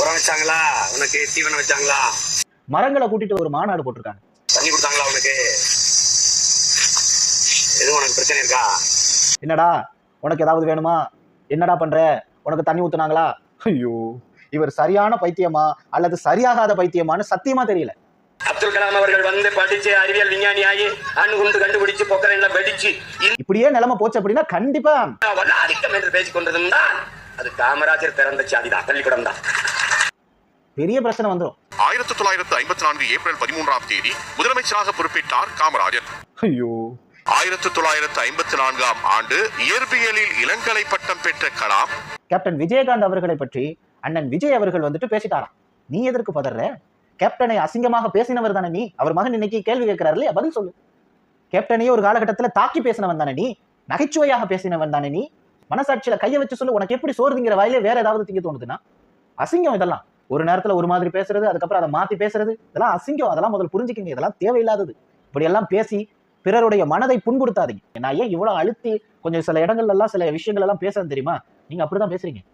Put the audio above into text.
உரம் வச்சாங்களா? உனக்கு தீவனம் வச்சாங்களா? மரங்களை கூட்டிட்டு ஒரு மாநாடு போட்டிருக்காங்க. தண்ணி கொடுத்தாங்களா உனக்கு? எதுவும் உனக்கு பிரச்சனை இருக்கா? என்னடா உனக்கு ஏதாவது வேணுமா? என்னடா பண்ற? உனக்கு தண்ணி ஊத்துனாங்களா? ஐயோ இவர் சரியான பைத்தியமா அல்லது சரியாகாத பைத்தியமான்னு சத்தியமா தெரியல. அப்துல் கலாம் அவர்கள் வந்து படிச்சு அறிவியல் விஞ்ஞானி ஆகி அணுகுண்டு கண்டுபிடிச்சு பொக்கரையில வெடிச்சு இப்படியே நிலைமை போச்சு அப்படின்னா கண்டிப்பா. வல்லாதிக்கம் என்று பேசிக் கொண்டிருந்தான். அது காமராஜர் பிறந்த சாதிதான் பள்ளிக்கூடம் தான். பெரிய பிரச்சனை வந்துடும் ஆயிரத்தி தொள்ளாயிரத்து ஐம்பத்தி நான்கு ஏப்ரல் பதிமூன்றாம் தேதி முதலமைச்சராக பொறுப்பேற்றார் காமராஜர். ஐயோ. ஆயிரத்தி தொள்ளாயிரத்து ஐம்பத்தி நான்காம் ஆண்டு இயற்பியலில் இளங்கலை பட்டம் பெற்ற கலாம். கேப்டன் விஜயகாந்த் அவர்களை பற்றி அண்ணன் விஜய் அவர்கள் வந்துட்டு பேசிட்டாராம். நீ எதற்கு பதற? கேப்டனை அசிங்கமாக பேசினவர் தானே நீ? அவர் மகன் இன்னைக்கு கேள்வி கேட்கிறாரு இல்லையா? பதில் சொல்லு. கேப்டனையே ஒரு காலகட்டத்துல தாக்கி பேசினவன் தானே நீ? நகைச்சுவையாக பேசினவன் தானே நீ? மனசாட்சியில கையை வச்சு சொல்லு உனக்கு எப்படி சோறுதிங்கிற வாயிலே வேற ஏதாவது திங்க தோணுதுன்னா? அசிங்கம் இதெல்லாம். ஒரு நேரத்துல ஒரு மாதிரி பேசுறது அதுக்கப்புறம் அதை மாத்தி பேசுறது இதெல்லாம் அசிங்கம். அதெல்லாம் முதல்ல புரிஞ்சுக்கங்க. இதெல்லாம் தேவையில்லாதது. இப்படி எல்லாம் பேசி பிறருடைய மனதை புண்படுத்தாதீங்க. நான் ஏன் இவ்வளவு அழுத்தி கொஞ்சம் சில இடங்கள்ல எல்லாம் சில விஷயங்கள் எல்லாம் பேசுறேன் தெரியுமா? நீங்க அப்படிதான் பேசுறீங்க.